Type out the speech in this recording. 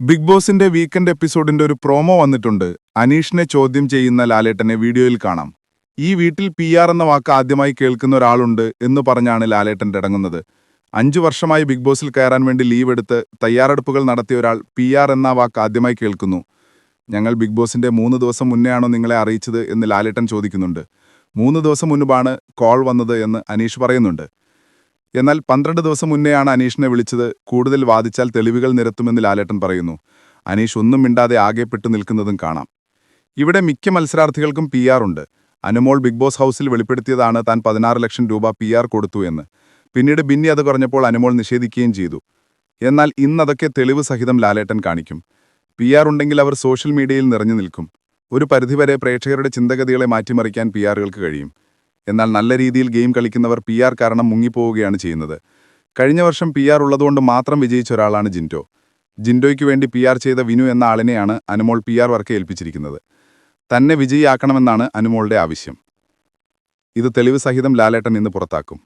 Big ബോസിന്റെ weekend എപ്പിസോഡിന്റെ ഒരു promo വന്നിട്ടുണ്ട്. അനീഷിനെ ചോദ്യം ചെയ്യുന്ന ലാലേട്ടനെ വീഡിയോയിൽ കാണാം. ഈ വീട്ടിൽ പി ആർ എന്ന വാക്ക് ആദ്യമായി കേൾക്കുന്ന ഒരാളുണ്ട് എന്ന് പറഞ്ഞാണ് ലാലേട്ടൻ ഇടങ്ങുന്നത്. അഞ്ചു വർഷമായി ബിഗ് ബോസിൽ കയറാൻ വേണ്ടി ലീവ് എടുത്ത് തയ്യാറെടുപ്പുകൾ നടത്തിയ ഒരാൾ പി ആർ എന്ന വാക്ക് ആദ്യമായി കേൾക്കുന്നു. ഞങ്ങൾ ബിഗ് ബോസിന്റെ മൂന്ന് ദിവസം മുന്നെയാണോ നിങ്ങളെ അറിയിച്ചത് എന്ന് ലാലേട്ടൻ ചോദിക്കുന്നുണ്ട്. മൂന്ന് ദിവസം മുൻപാണ് കോൾ വന്നത് എന്ന് അനീഷ് പറയുന്നുണ്ട്. എന്നാൽ പന്ത്രണ്ട് ദിവസം മുന്നെയാണ് അനീഷിനെ വിളിച്ചത്. കൂടുതൽ വാദിച്ചാൽ തെളിവുകൾ നിരത്തുമെന്ന് ലാലേട്ടൻ പറയുന്നു. അനീഷ് ഒന്നും മിണ്ടാതെ ആകെപ്പെട്ടു നിൽക്കുന്നതും കാണാം. ഇവിടെ മിക്ക മത്സരാർത്ഥികൾക്കും പി ഉണ്ട്. അനുമോൾ ബിഗ് ബോസ് ഹൗസിൽ വെളിപ്പെടുത്തിയതാണ് താൻ പതിനാറ് ലക്ഷം രൂപ പി ആർ കൊടുത്തു എന്ന്. പിന്നീട് ബിന്നി അത് കുറഞ്ഞപ്പോൾ അനുമോൾ നിഷേധിക്കുകയും ചെയ്തു. എന്നാൽ ഇന്നതൊക്കെ തെളിവ് സഹിതം ലാലേട്ടൻ കാണിക്കും. പി ആർ ഉണ്ടെങ്കിൽ അവർ സോഷ്യൽ മീഡിയയിൽ നിറഞ്ഞു നിൽക്കും. ഒരു പരിധിവരെ പ്രേക്ഷകരുടെ ചിന്തഗതികളെ മാറ്റിമറിക്കാൻ പി ആറുകൾക്ക് കഴിയും. എന്നാൽ നല്ല രീതിയിൽ ഗെയിം കളിക്കുന്നവർ പി ആർ കാരണം മുങ്ങിപ്പോവുകയാണ് ചെയ്യുന്നത്. കഴിഞ്ഞ വർഷം പി ആർ ഉള്ളതുകൊണ്ട് മാത്രം വിജയിച്ച ഒരാളാണ് ജിന്റോ ജിൻഡോയ്ക്ക് വേണ്ടി പി ആർ ചെയ്ത വിനു എന്ന ആളിനെയാണ് അനുമോൾ പി ആർ വർക്ക് ഏൽപ്പിച്ചിരിക്കുന്നത്. തന്നെ വിജയിയാക്കണമെന്നാണ് അനുമോളുടെ ആവശ്യം. ഇത് തെളിവ് സഹിതം ലാലേട്ടൻ ഇന്ന് പുറത്താക്കും.